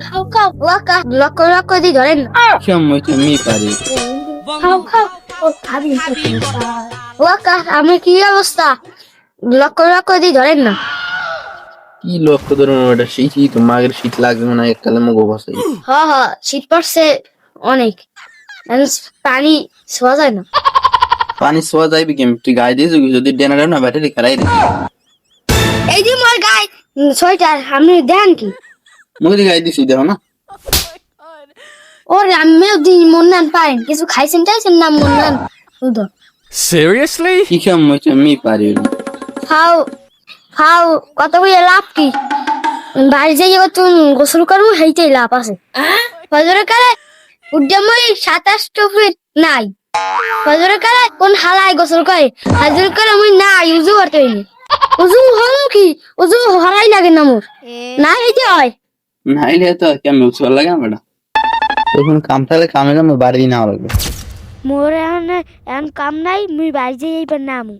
খাও খাও লক্কা লক্ক লক্ক দি ধরেন কেমন আমি পারি খাও আমি কি অবস্থা লক্ক লক্ক দি ধরেন না কি লক্ষ্য ধরুন ওটা শীতই তো মাগের শীত লাগবে না এককালে মুখ বসে হ হ শীত পড়ছে অনেক পানি ছোঁয়া যায় না পানি সোয়া যাইবি কেম তুই গায়ে দিয়েছিস যদি ডেনারে না ব্যাটারি দে এই যে মোর গায়ে সোয়েটার, আপনি দেন কি? মুখে গায়ে দিছি দেখো না। ওরে আমিও পারেন কিছু খাইছেন টাইছেন না মন শুধু Seriously? কি আমি পারি খাও খাও কত লাভ কি? বাড়ি যাই তুমি গোসল করব সেইটাই লাভ আছে। ফজরের কালে উদ্যমই সাতাশ ফিট নাই। ফজরের কালে কোন হালায় গোসল করে? হাজুর কালে আমি নাই উজু করতে হইনি। উজু হল কি? উজু হলাই লাগে না মোর। না হয়। নাইলে তো কেমন উৎসব লাগে আমার তখন কাম থাকলে কামে কামে বাড়ি না লাগবে। মোর এখন এখন কাম নাই মুই বাড়ি যাই এইবার নামু।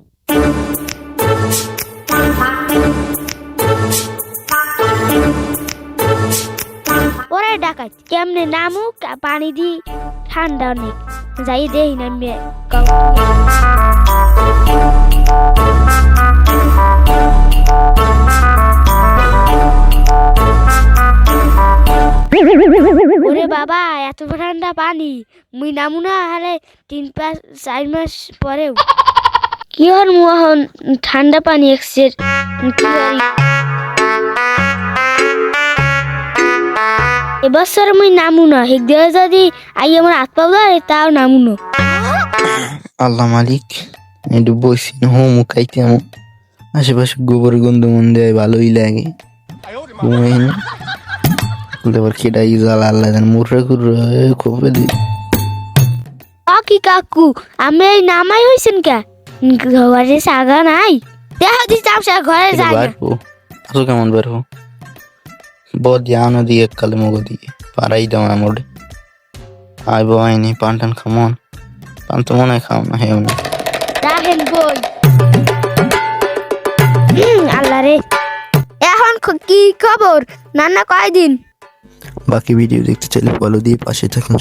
ওরে ডাকাত কেমনে নামু? পানি দি ঠান্ডা অনেক। যাই দেই না মে ওরে বাবা, এত ঠান্ডা পানি। মুই নামু না হলে তিন পাঁচ, চার মাস পরেও। কি হর মোহন, ঠান্ডা পানি এক্সের এবছর মুই নামু না হেক দেওয়া যদি আই আমার হাত পাবো তাও নামু না। আল্লাহ মালিক একটু বসি হো মুখাইতে আমো। আশেপাশে গোবর গন্ধ মন দেয় ভালোই লাগে। ঘুমাই না। আবার কেটা ইজাল আল্লাহ জান মুর্রা কুর্রা খোপে দি? অ কি কাকু আমি এই নামাই হইছেন কে? ঘরে সাগা নাই? দেখা দিস সে ঘরে যাই আসো কেমন বাড়বো বহুত জানো দিয়ে কালে মগো দিয়ে পারাই দাও আমোড়ে। আইব আইনি পান টান খামন পান তো মনে খাও না হেও না। রাখেন বই। আল্লাহ রে। এখন কি খবর? নানা কয়দিন? বাকি ভিডিও দেখতে চাইলে ফলো দিয়ে পাশে থাকুন